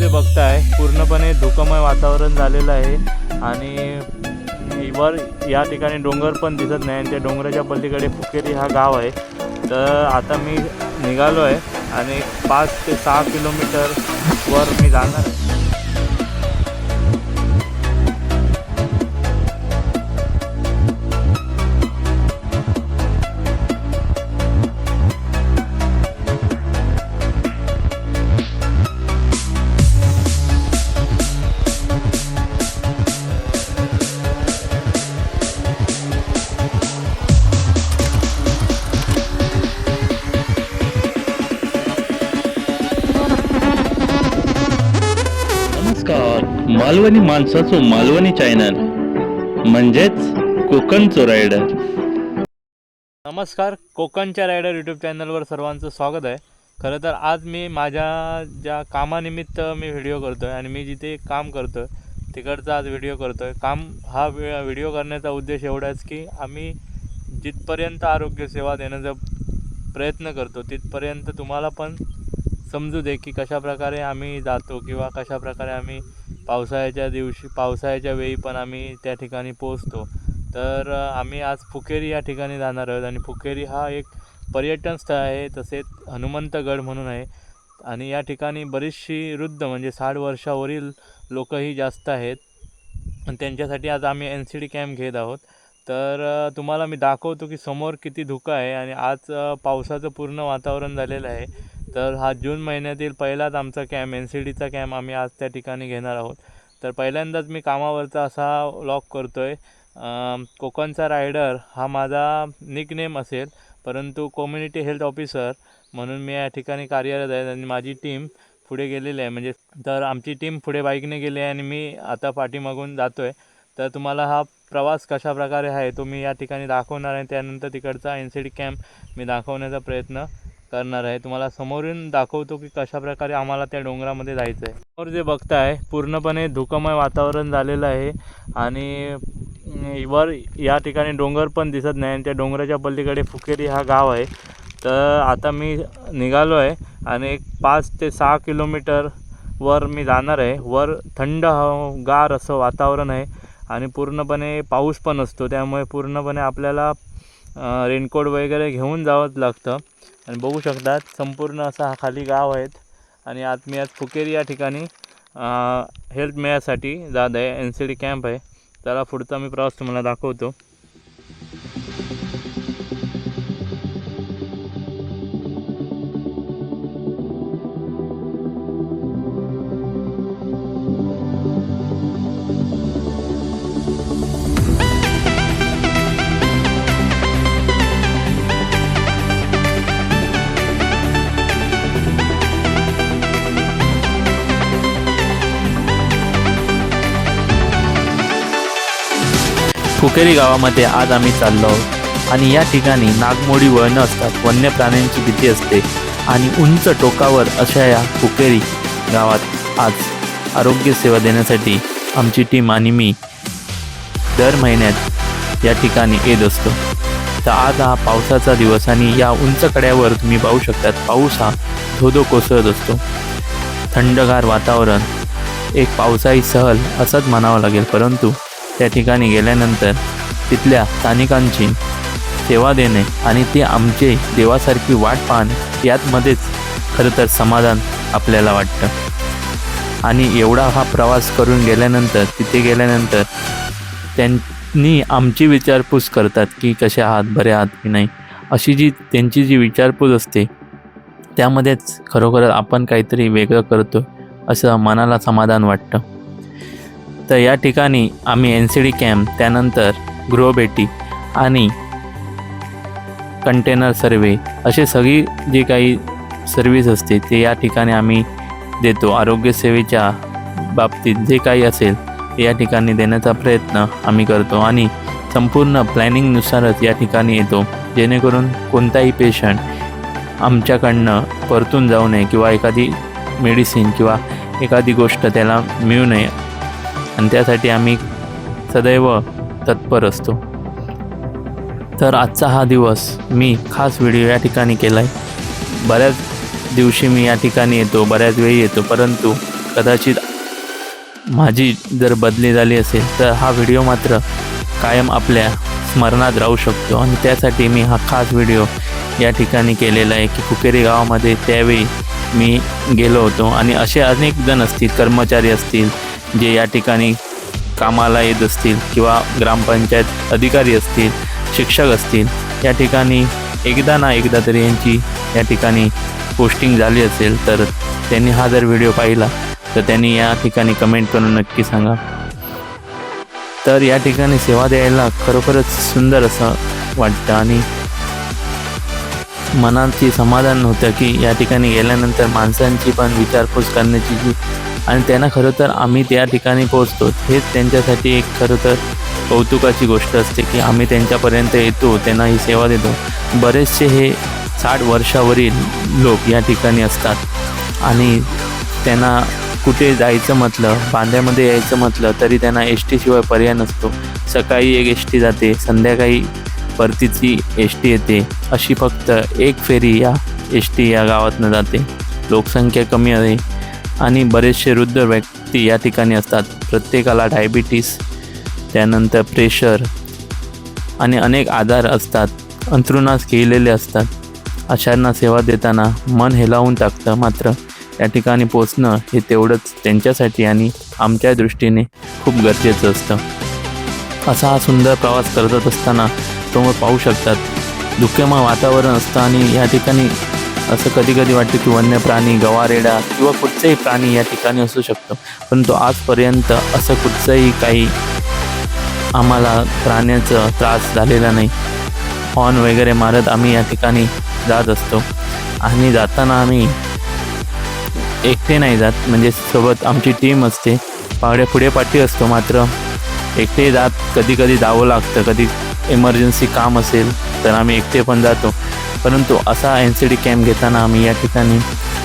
जे बघताय पूर्णपणे धुकमय वातावरण झालेलं आहे. आणि वर या ठिकाणी डोंगर पण दिसत नाही. आणि त्या डोंगराच्या पलीकडे फुकेरी हा गाव आहे. तर आता मी निघालो आहे आणि पाच ते सहा किलोमीटर वर मी जाणार आहे. मालवणी माणसाचो मालवणी चॅनल म्हणजेच कोकणचो रायडर नमस्कार कोकणच्या रायडर यूट्यूब चॅनलवर सर्वांचं स्वागत आहे. खरं तर आज मी माझ्या ज्या कामानिमित्त मी व्हिडिओ करतो आहे आणि मी जिथे काम करतो आहे तिकडचा आज व्हिडिओ करतो आहे काम हा व्हिडिओ करण्याचा उद्देश एवढाच की आम्ही जिथपर्यंत आरोग्यसेवा देण्याचा प्रयत्न करतो तिथपर्यंत तुम्हाला पण समजू दे की कशाप्रकारे आम्ही जातो किंवा कशाप्रकारे आम्ही पावसाळ्याच्या दिवशी पावसाळ्याच्या वेळी पण आम्ही त्या ठिकाणी पोहोचतो. तर आम्ही आज फुकेरी या ठिकाणी जाणार आहोत आणि फुकेरी हा एक पर्यटन स्थळ आहे तसेच हनुमंतगड म्हणून आहे. आणि या ठिकाणी बरीचशी वृद्ध म्हणजे साठ वर्षावरील लोकही जास्त आहेत. आणि त्यांच्यासाठी आज आम्ही एन सी डी कॅम्प घेत आहोत. तर तुम्हाला मी दाखवतो की समोर किती धुकं आहे आणि आज पावसाचं पूर्ण वातावरण झालेलं आहे. तर हा जून महिन्यातील पहिलाच आमचा कॅम्प एन सी डीचा कॅम्प आम्ही आज त्या ठिकाणी घेणार आहोत. तर पहिल्यांदाच मी कामावरचा असा व्लॉग करतो आहे कोकणचा रायडर हा माझा निक नेम असेल परंतु कम्युनिटी हेल्थ ऑफिसर म्हणून मी या ठिकाणी कार्यरत आहे आणि माझी टीम पुढे गेलेली आहे. म्हणजे तर आमची टीम पुढे बाईकने गेली आहे आणि मी आता पाठीमागून जातो आहे तर तुम्हाला हा प्रवास कशा प्रकारे आहे तो मी या ठिकाणी दाखवणार आहे. त्यानंतर तिकडचा एन सी डी कॅम्प मी दाखवण्याचा प्रयत्न करणार आहे. तुम्हाला समोरून दाखवतो की कशा प्रकारे आम्हाला त्या डोंगरामध्ये जायचं आहे. समोर जे बघताय पूर्णपणे धुकमय वातावरण झालेलं आहे. आणि वर या ठिकाणी डोंगर पण दिसत नाही आणि त्या डोंगराच्या पलीकडे फुकेरी हा गाव आहे. तर आता मी निघालो आहे आणि एक पाच ते सहा किलोमीटर वर मी जाणार आहे. वर थंड हव गार असं वातावरण आहे आणि पूर्णपणे पाऊस पण असतो. त्यामुळे पूर्णपणे आपल्याला रेनकोट वगैरे घेऊन जावंच लागतं. आणि बघू शकतात संपूर्ण असा हा खाली गाव आहेत. आणि आत मी आज फुकेरी या ठिकाणी हेल्थ मेळ्यासाठी जात आहे. एन सी डी कॅम्प आहे. त्याला पुढचा मी प्रवास तुम्हाला दाखवतो. फुकेरी गावामध्ये आज आम्ही चाललो आहोत. आणि या ठिकाणी नागमोडी वळणं असतात. वन्य प्राण्यांची भीती असते. आणि उंच टोकावर अशा या फुकेरी गावात आज आरोग्य सेवा देण्यासाठी आमची टीम आणि मी दर महिन्यात या ठिकाणी येत असतो. तर आज हा पावसाचा दिवस आणि या उंच कड्यावर तुम्ही पाहू शकतात. पाऊस हा धोधो कोसळत असतो. थंडगार वातावरण एक पावसाळी सहल असंच म्हणावं लागेल. परंतु त्या ठिकाणी गेल्यानंतर तिथल्या स्थानिकांची सेवा देणे आणि ते आमचे देवासारखी वाट पाहणे यातमध्येच खरं तर समाधान आपल्याला वाटतं. आणि एवढा हा प्रवास करून गेल्यानंतर तिथे गेल्यानंतर त्यांनी आमची विचारपूस करतात की कसे आहात बरे आहात की नाही? अशी जी त्यांची जी विचारपूस असते त्यामध्येच खरोखर आपण काहीतरी वेगळं करतो असं मनाला समाधान वाटतं. तर या ठिकाणी आम्ही एन सी डी कॅम्प त्यानंतर गृहभेटी आणि कंटेनर सर्वे असे सगळी जी काही सर्विस असते ते या ठिकाणी आम्ही देतो. आरोग्यसेवेच्या बाबतीत जे काही असेल ते या ठिकाणी देण्याचा प्रयत्न आम्ही करतो आणि संपूर्ण प्लॅनिंगनुसारच या ठिकाणी येतो. जेणेकरून कोणताही पेशंट आमच्याकडनं परतून जाऊ नये किंवा एखादी मेडिसिन किंवा एखादी गोष्ट त्याला मिळू नये. आणि त्यासाठी आम्ही सदैव तत्पर असतो. तर आजचा हा दिवस मी खास व्हिडिओ या ठिकाणी केला आहे बऱ्याच दिवशी मी या ठिकाणी येतो बऱ्याच वेळी येतो परंतु कदाचित माझी जर बदली झाली असेल तर हा व्हिडिओ मात्र कायम आपल्या स्मरणात राहू शकतो. आणि त्यासाठी मी हा खास व्हिडिओ या ठिकाणी केलेला आहे की कुकेरी गावामध्ये त्यावेळी मी गेलो होतो. आणि असे अनेक जण असतील कर्मचारी असतील जे या ठिकाणी कामाला येत असतील किंवा ग्रामपंचायत अधिकारी असतील शिक्षक असतील या ठिकाणी एकदा ना एकदा तरी यांची या ठिकाणी पोस्टिंग झाली असेल तर त्यांनी हा जर व्हिडिओ पाहिला तर त्यांनी या ठिकाणी कमेंट करून नक्की सांगा. तर या ठिकाणी सेवा द्यायला खरोखरच सुंदर असं वाटतं आणि मनाची समाधान होतं की या ठिकाणी गेल्यानंतर माणसांची पण विचारपूस करण्याची जी आणि त्यांना खरं तर आम्ही त्या ठिकाणी पोहोचतो. हेच त्यांच्यासाठी एक खरं तर कौतुकाची गोष्ट असते की आम्ही त्यांच्यापर्यंत येतो त्यांना ही सेवा देतो. बरेचसे हे साठ वर्षावरील लोक या ठिकाणी असतात. आणि त्यांना कुठे जायचं म्हटलं बांध्यामध्ये यायचं म्हटलं तरी त्यांना एस टीशिवाय पर्याय नसतो. सकाळी एक एस टी जाते संध्याकाळी परतीची एस टी येते. अशी फक्त एक फेरी या एस टी या गावातनं जाते. लोकसंख्या कमी आहे. आणि बरेचसे वृद्ध व्यक्ती या ठिकाणी असतात. प्रत्येकाला डायबिटीस त्यानंतर प्रेशर आणि अनेक आजार असतात. अंथरुणास गेलेले असतात. अशांना सेवा देताना मन हेलावून टाकतं मात्र या ठिकाणी पोचणं हे तेवढंच त्यांच्यासाठी आणि आमच्या दृष्टीने खूप गरजेचं असतं. असा हा सुंदर प्रवास करत असताना तुम्ही पाहू शकतात. दुःखमय वातावरण असतं आणि या ठिकाणी असं कधी कधी वाटतं की वन्य प्राणी गवारेडा किंवा कुठचंही प्राणी या ठिकाणी असू शकतो. परंतु आजपर्यंत असं कुठचंही काही आम्हाला प्राण्याचा त्रास झालेला नाही. हॉर्न वगैरे मारत आम्ही या ठिकाणी जात असतो. आणि जाताना आम्ही एकटे नाही जात. म्हणजे सोबत आमची टीम असते. पावड्या पुढे पाठी असतो मात्र. एकटे जात कधी कधी जावं लागतं. कधी इमर्जन्सी काम असेल तर आम्ही एकटे पण जातो. परंतु असा एन सी डी कॅम्प घेताना आम्ही या ठिकाणी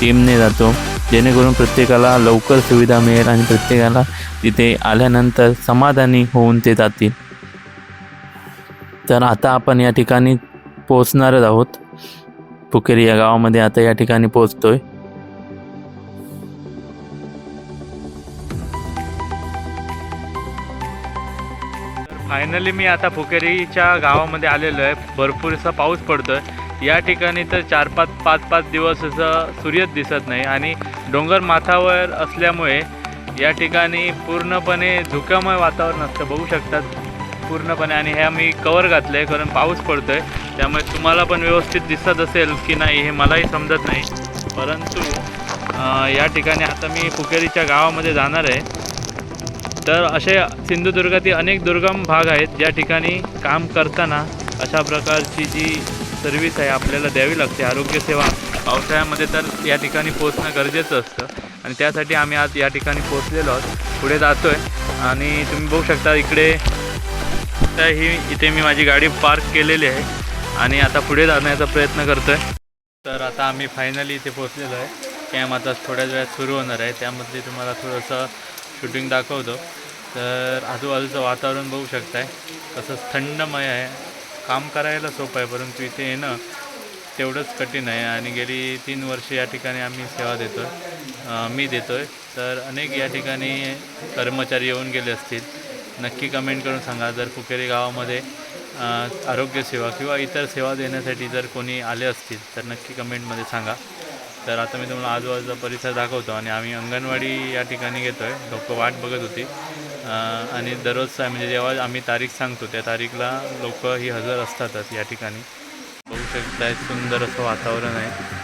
टीमने जातो. जेणेकरून प्रत्येकाला लवकर सुविधा मिळेल आणि प्रत्येकाला तिथे आल्यानंतर समाधानी होऊन ते जातील. तर आता आपण या ठिकाणी पोचणारच आहोत. पुकेरी या गावामध्ये आता या ठिकाणी पोचतोय फायनली मी आता फुकेरीच्या गावामध्ये आलेलो आहे. भरपूर असा पाऊस पडतोय. या ठिकाणी तर चार पाच पाच पाच दिवस असं सूर्यच दिसत नाही आणि डोंगर माथावर असल्यामुळे या ठिकाणी पूर्णपणे धुक्यामय वातावरण असतं. बघू शकतात पूर्णपणे आणि हे मी कवर घातलं आहे कारण पाऊस पडतो आहे त्यामुळे तुम्हाला पण व्यवस्थित दिसत असेल की नाही हे मलाही समजत नाही. परंतु या ठिकाणी आता मी फुकेरीच्या गावामध्ये जाणार आहे. तर असे सिंधुदुर्गातील अनेक दुर्गम भाग आहेत ज्या ठिकाणी काम करताना अशा प्रकारची जी सर्विस आहे आपल्याला द्यावी लागते. आरोग्यसेवा पावसाळ्यामध्ये तर या ठिकाणी पोचणं गरजेचं असतं. आणि त्यासाठी आम्ही आज या ठिकाणी पोचलेलो आहोत. पुढे जातो आहे आणि तुम्ही बघू शकता इकडे तर ही इथे मी माझी गाडी पार्क केलेली आहे. आणि आता पुढे जाण्याचा प्रयत्न करतो आहे तर आता आम्ही फायनली इथे पोचलेलो आहे. कॅम्प आता थोड्याच वेळात सुरू होणार आहे. त्यामध्ये तुम्हाला थोडंसं शूटिंग दाखवतो. तर आजूबाजूचं वातावरण बघू शकताय. तसंच थंडमय आहे. काम करायला सोपं आहे परंतु इथे येणं तेवढंच कठीण आहे. आणि गेली तीन वर्ष या ठिकाणी आम्ही सेवा देतो आहे मी देतो आहे तर अनेक या ठिकाणी कर्मचारी येऊन गेले असतील. नक्की कमेंट करून सांगा. जर फुकेरी गावामध्ये आरोग्यसेवा किंवा इतर सेवा देण्यासाठी जर कोणी आले असतील तर नक्की कमेंटमध्ये सांगा. तर आता मी तुम्हाला आजूबाजूचा परिसर दाखवतो. आणि आम्ही अंगणवाडी या ठिकाणी घेतो आहे लोक वाट बघत होती. आणि दररोज म्हणजे जेव्हा आम्ही तारीख सांगतो त्या तारीखला लोक ही हजर असतातच या ठिकाणी. बघू शकताय सुंदर असं वातावरण आहे.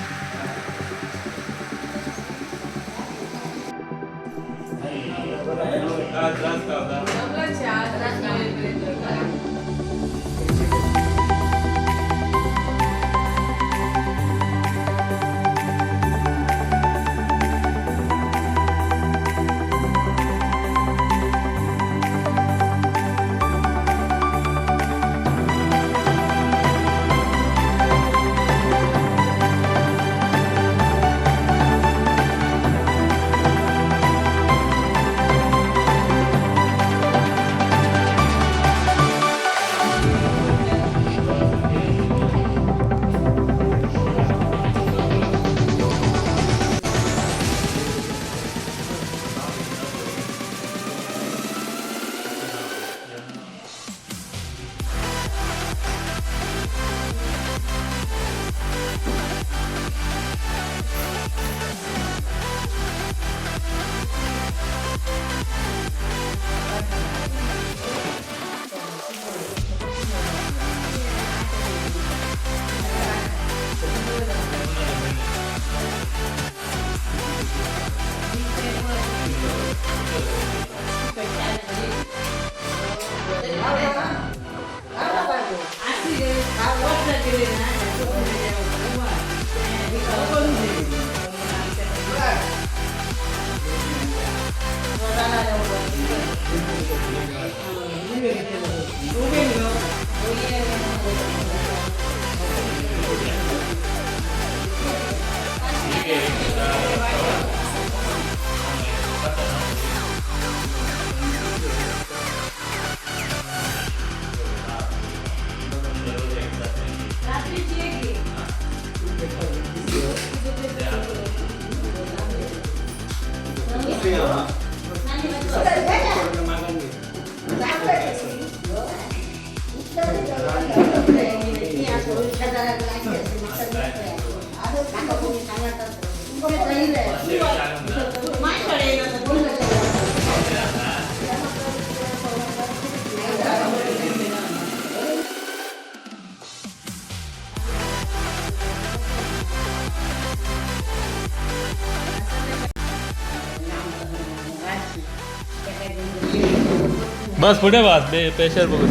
बस पुढे बस बे प्रेशर बघू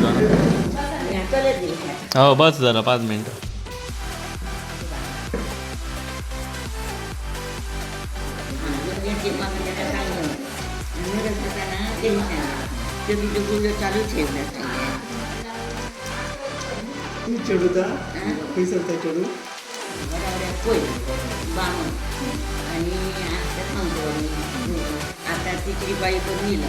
हो बस जरा पाच मिनिटं. चालू तू सरता चढू पोय बामण आणि आता सांगतो आता तिसरी बाई पण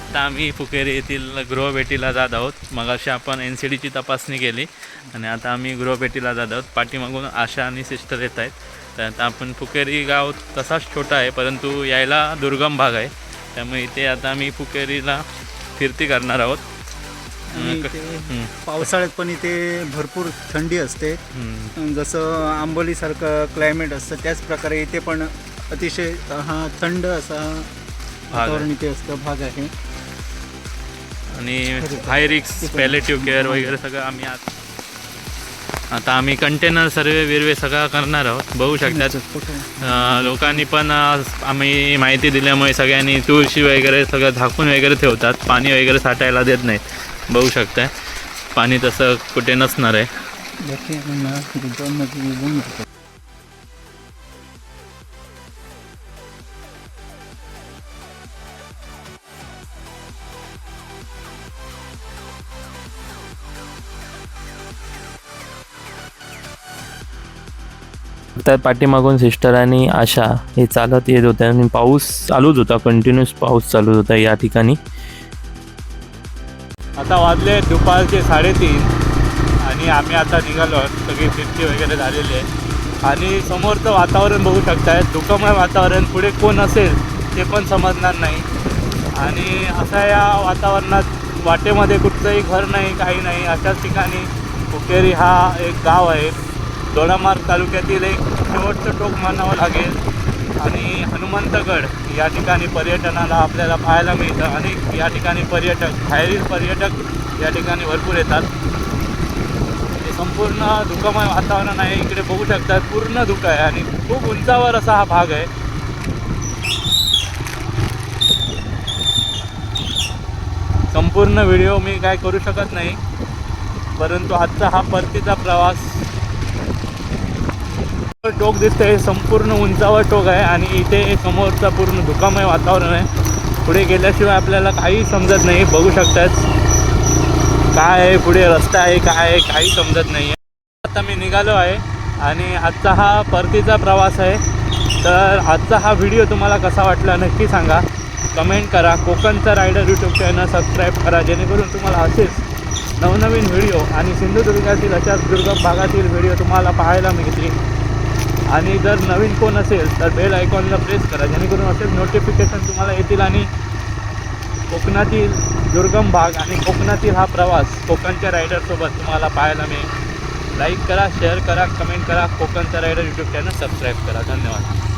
आता आम्ही फुकेरी येथील गृहभेटीला जात आहोत मग अशी आपण एन सी डीची तपासणी केली आणि आता आम्ही गृहभेटीला जात आहोत पाठीमागून आशा आणि सिस्टर येत आहेत तर आता आपण फुकेरी गाव तसाच छोटा आहे परंतु यायला दुर्गम भाग आहे त्यामुळे इथे आता आम्ही फुकेरीला फिरती करणार आहोत. आणि पावसाळ्यात पण इथे भरपूर थंडी असते. जसं आंबोलीसारखं क्लायमेट असतं त्याच प्रकारे इथे पण अतिशय हा थंड असा वातावरण इथे असतं भाग आहे. आणि हाय रिक्स पॅलेटिव्ह केअर वगैरे सगळं आम्ही आत आता आम्ही कंटेनर सर्वे विर्वे सगळं करणार आहोत. बघू शकतात. लोकांनी पण आम्ही माहिती दिल्यामुळे सगळ्यांनी तुळशी वगैरे सगळं झाकून वगैरे ठेवतात. पाणी वगैरे साठायला देत नाहीत. बघू शकताय. पाणी तसं कुठे नसणार आहे. त्या पाठीमागून सिस्टर आणि आशा हे चालत येत होत्या आणि पाऊस चालूच होता कंटिन्युअस पाऊस चालू होता या ठिकाणी. आता वाजले दुपारचे साडेतीन आणि आम्ही आता निघालो आहोत. सगळी फिरती वगैरे झालेली आहे. आणि समोरचं वातावरण बघू शकताय. दुःखमय वातावरण. पुढे कोण असेल ते पण समजणार नाही. आणि अशा या वातावरणात वाटेमध्ये कुठचंही घर नाही काही नाही अशाच ठिकाणी कुकेरी हा एक गाव आहे. दोडामार्ग तालुक्यातील एक शेवटचं टोक मानावं लागेल. आणि हनुमंतगड या ठिकाणी पर्यटनाला आपल्याला पाहायला मिळतं. अनेक या ठिकाणी पर्यटक बाहेरील पर्यटक या ठिकाणी भरपूर येतात. म्हणजे संपूर्ण धुकमय वातावरण आहे. इकडे बघू शकतात पूर्ण धुकं आहे आणि खूप उंचावर असा हा भाग आहे. संपूर्ण व्हिडिओ मी काय करू शकत नाही परंतु आजचा हा परतीचा प्रवास टोक दिसतंय संपूर्ण उंचावर टोक आहे आणि इथे समोरचा पूर्ण धुकामय वातावरण आहे. पुढे गेल्याशिवाय आपल्याला काही समजत नाही बघू शकतात. काय आहे पुढे रस्ता आहे काय आहे काही समजत नाही. आता मी निघालो आहे आणि आजचा हा परतीचा प्रवास आहे. तर आजचा हा व्हिडिओ तुम्हाला कसा वाटला नक्की सांगा. कमेंट करा. कोकणचा रायडर यूट्यूब चॅनल सबस्क्राईब करा जेणेकरून तुम्हाला असेच नवनवीन व्हिडिओ आणि सिंधुदुर्गातील अशाच दुर्गम भागातील व्हिडिओ तुम्हाला पाहायला मिळतील. आणि जर नवीन कोण असेल तर बेल आयकॉनला प्रेस करा. जेणेकरून असेच नोटिफिकेशन तुम्हाला येतील आणि कोकणातील दुर्गम भाग आणि कोकणातील हा प्रवास कोकणच्या रायडरसोबत तुम्हाला पाहायला मिळेल. लाईक करा शेअर करा कमेंट करा. कोकणचा रायडर यूट्यूब चॅनल सबस्क्राईब करा. धन्यवाद.